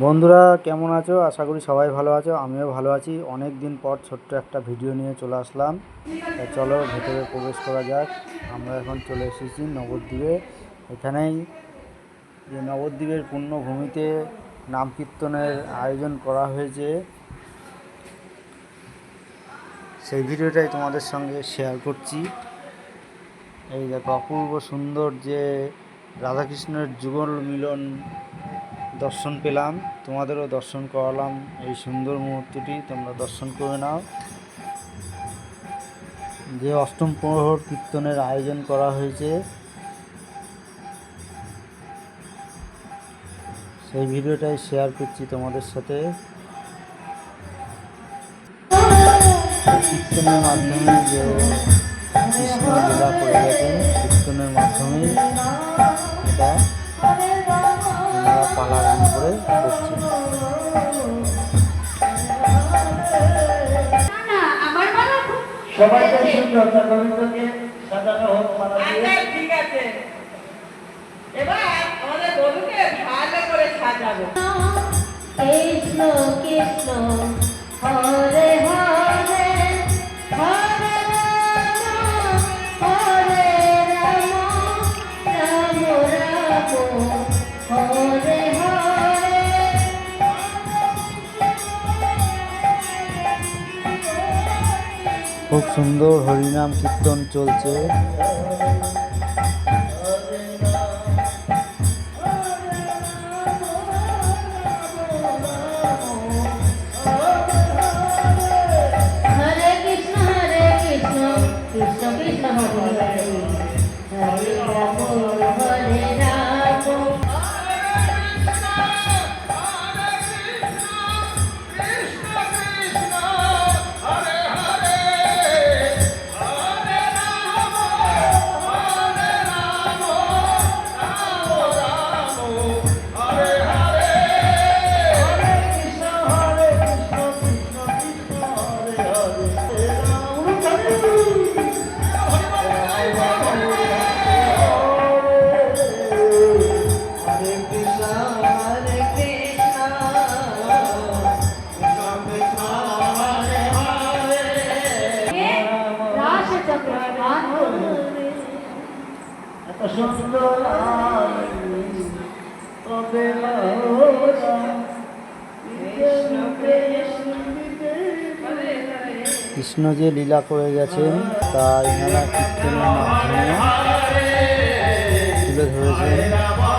বন্ধুরা, কেমন আছো? আশা করি সবাই ভালো আছো, আমিও ভালো আছি। অনেক দিন পর ছোট্ট একটা ভিডিও নিয়ে চলে আসলাম। চলো, ভেতরে প্রবেশ করা যাক। আমরা এখন চলে এসেছি নবদ্বীপে। এখানেই যে নবদ্বীপের পুণ্যভূমিতে নাম কীর্তনের আয়োজন করা হয়েছে। সেই ভিডিওটাই তোমাদের সঙ্গে শেয়ার করছি। এই দেখো, অপূর্ব সুন্দর যে রাধাকৃষ্ণের যুগল মিলন দর্শন পেলাম, তোমাদেরও দর্শন করালাম এই সুন্দর মুহূর্তটি, তোমরা দর্শন করে নাও। যে অষ্টম প্রহর কীর্তনের আয়োজন করা হয়েছে, সেই ভিডিওটাই শেয়ার করছি তোমাদের সাথে। কীর্তনের মাধ্যমে যে কৃষ্ণ লীলা করে গেছেন, কীর্তনের মাধ্যমেই পালা গান করে করছে। সবাইকে সুন্দর সাজানো হোক দিয়ে। আচ্ছা, ঠিক আছে। এবার আমাদের গরুকে ভালো করে সাজাবো। কৃষ্ণ কৃষ্ণ। খুব সুন্দর হরিনাম কীর্তন চলছে। কৃষ্ণ যে লীলা করে গেছেন তা এখানে কীর্তনের মাধ্যমে তুলে ধরেছেন।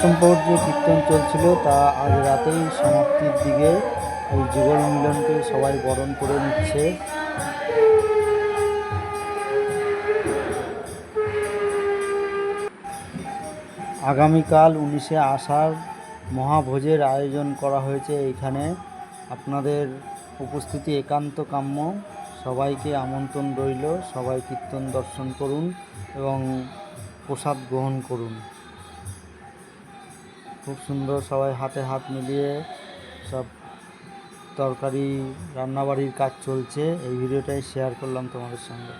অষ্টম যে কীর্তন চলছিল, তা আজ রাতেই সমাপ্তির দিকে ওই যুগল মিলনকে সবাই বরণ করে নিচ্ছে। আগামীকাল উনিশে আষাঢ় মহাভোজের আয়োজন করা হয়েছে এইখানে আপনাদের উপস্থিতি একান্ত কাম্য। সবাইকে আমন্ত্রণ রইল, সবাই কীর্তন দর্শন করুন এবং প্রসাদ গ্রহণ করুন। খুব সুন্দর সবাই হাতে হাত মিলিয়ে সব তরকারি, রান্নাবাড়ির কাজ চলছে। এই ভিডিওটাই শেয়ার করলাম তোমাদের সঙ্গে।